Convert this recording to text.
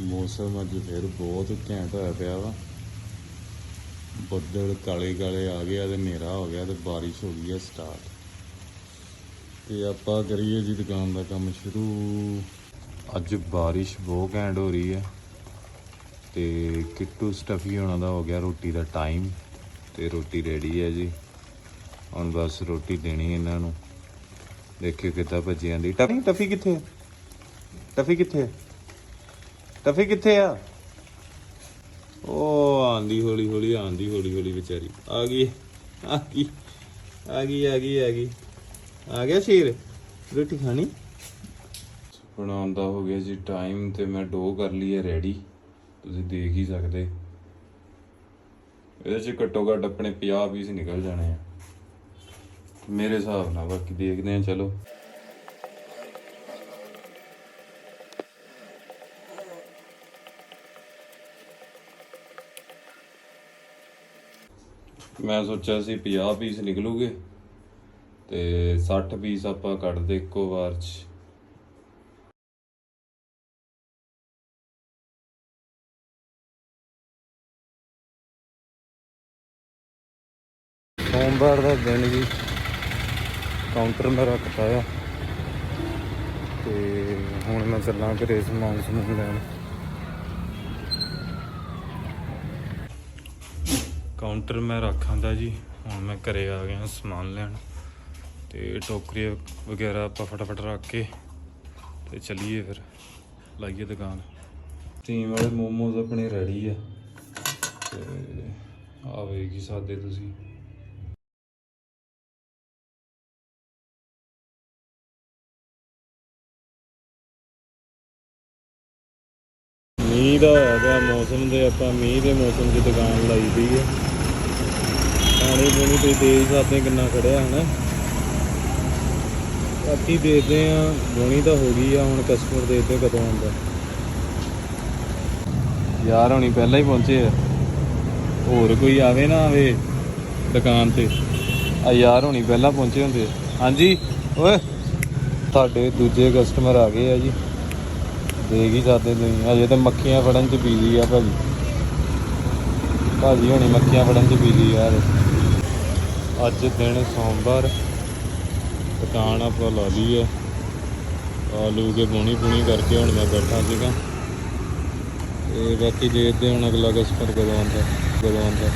ਮੌਸਮ ਅੱਜ ਫਿਰ ਬਹੁਤ ਘੈਂਟ ਹੋਇਆ ਪਿਆ ਵਾ। ਬੱਦਲ ਕਾਲੇ ਕਾਲੇ ਆ ਗਿਆ ਤੇ ਹਨੇਰਾ ਹੋ ਗਿਆ ਤੇ ਬਾਰਿਸ਼ ਹੋ ਗਈ ਹੈ ਸਟਾਰਟ ਤੇ ਆਪਾਂ ਕਰੀਏ ਜੀ ਦੁਕਾਨ ਦਾ ਕੰਮ ਸ਼ੁਰੂ। ਅੱਜ ਬਾਰਿਸ਼ ਬਹੁਤ ਘੈਂਟ ਹੋ ਰਹੀ ਹੈ ਤੇ ਕਿੱਟੂ ਸਟਫੀ ਹੋਣਾ ਦਾ ਹੋ ਗਿਆ ਰੋਟੀ ਦਾ ਟਾਈਮ ਤੇ ਰੋਟੀ ਰੈਡੀ ਹੈ ਜੀ। ਹੁਣ ਬਸ ਰੋਟੀ ਦੇਣੀ ਇਹਨਾਂ ਨੂੰ। ਦੇਖਿਓ ਕਿੱਦਾਂ ਭੱਜੀ ਜਾਂਦੀ ਟਫੀ ਟਫੀ ਕਿੱਥੇ ਹੈ ਟਫੀ ਕਿੱਥੇ ਹੈ ਟਫੀ ਕਿੱਥੇ ਆ? ਉਹ ਆਂਦੀ ਹੌਲੀ ਹੌਲੀ, ਆਂਦੀ ਹੌਲੀ ਹੌਲੀ ਵਿਚਾਰੀ। ਆ ਗਈ ਆ ਗਈ ਆ ਗਈ ਆ ਗਈ ਆ ਗਈ। ਆ ਗਿਆ ਸ਼ੇਰ, ਰੋਟੀ ਖਾਣੀ? ਬਣਾਉਣ ਦਾ ਹੋ ਗਿਆ ਜੀ ਟਾਈਮ ਤੇ ਮੈਂ ਡੋ ਕਰ ਲਈ ਹੈ ਰੈਡੀ। ਤੁਸੀਂ ਦੇਖ ਹੀ ਸਕਦੇ। ਇਹਦੇ ਚ ਘੱਟੋ ਘੱਟ ਆਪਣੇ 50 ਪੀਸ ਨਿਕਲ ਜਾਣੇ ਆ। ਮੇਰੇ ਹਿਸਾਬ ਨਾਲ ਬਾਕੀ ਦੇਖਦੇ ਆ ਚਲੋ। ਮੈਂ ਸੋਚਿਆ ਸੀ 50 ਪੀਸ ਨਿਕਲੂਗੇ ਤੇ 60 ਪੀਸ ਆਪਾਂ ਕੱਢਦੇ ਇੱਕੋ ਵਾਰ ਚ। ਸੋਮਵਾਰ ਦਾ ਦਿਨ ਜੀ। ਕਾਊਂਟਰ ਮੈਂ ਰੱਖਤਾ ਆ। ਤੇ ਹੁਣ ਮੈਂ ਚੱਲਾਂ ਘਰੇ ਸਮਾਨ ਸਮੂਨ ਲੈਣ। ਕਾਊਂਟਰ ਮੈਂ ਰੱਖਾਂਦਾ ਜੀ। ਹੁਣ ਮੈਂ ਘਰੇ ਆ ਗਿਆ, ਸਮਾਨ ਲੈਣ। ਤੇ ਟੋਕਰੀ ਵਗੈਰਾ ਆਪਾਂ ਫਟਾਫਟ ਰੱਖ ਕੇ ਤੇ ਚਲੀਏ ਫਿਰ। ਲਾਈਏ ਦੁਕਾਨ। ਸਟੀਮ ਵਾਲੇ ਮੋਮੋਜ਼ ਆਪਣੇ ਰੈਡੀ ਆ। ਤੇ ਆਵੇਗੀ ਸਾਦੇ ਤੁਸੀਂ। ਮੀਂਹ ਦਾ ਹੋਇਆ ਪਿਆ, ਮੌਸਮ ਦੇ ਆਪਾਂ ਮੀਂਹ ਦੇ ਮੌਸਮ 'ਚ ਦੁਕਾਨ ਲਾਈ ਦੀ ਹੈ ਪਾਣੀ ਪੂਣੀ ਤੇ ਤੇਜ਼ ਸਾਦੇ ਕਿੰਨਾ ਖੜਿਆ, ਹਨਾ? ਬਾਕੀ ਦੇਖਦੇ ਆ ਗੋਣੀ ਤਾਂ ਹੋ ਗਈ ਆ, ਹੁਣ ਕਸਟਮਰ ਦੇਖਦੇ ਕਦੋਂ ਆਉਂਦਾ। ਯਾਰ, ਹੁਣੀ ਪਹਿਲਾਂ ਹੀ ਪਹੁੰਚੇ ਆ। ਹੋਰ ਕੋਈ ਆਵੇ ਨਾ ਆਵੇ ਦੁਕਾਨ ਤੇ। ਆ ਯਾਰ, ਹੁਣੀ ਪਹਿਲਾਂ ਪਹੁੰਚੇ ਹੁੰਦੇ ਆ। ਹਾਂਜੀ, ਓਏ, ਤੁਹਾਡੇ ਦੂਜੇ ਕਸਟਮਰ ਆ ਗਏ ਆ ਜੀ। ਦੇਖ ਹੀ ਸਕਦੇ ਤੁਸੀਂ। ਅਜੇ ਤਾਂ ਮੱਖੀਆਂ ਫੜਨ ਚ ਬੀਜੀ ਆ ਭਾਜੀ। ਭਾਜੀ ਹੁਣੀ ਮੱਖੀਆਂ ਫੜਨ ਚ ਬੀਜੀ ਯਾਰ ਅੱਜ ਦਿਨ ਸੋਮਵਾਰ ਦੁਕਾਨ ਆਪਾਂ ਲਾ ਲਈ ਹੈ ਆਲੂ ਕੇ ਬੁਣੀ ਬੁਣੀ ਕਰਕੇ ਹੁਣ ਮੈਂ ਬੈਠਾ ਸੀਗਾ। ਤੇ ਬਾਕੀ ਦੇਖਦੇ ਹੁਣ ਅਗਲਾ ਕਸਟਮਰ ਕਦੋਂ ਆਉਂਦਾ ਕਦੋਂ ਆਉਂਦਾ।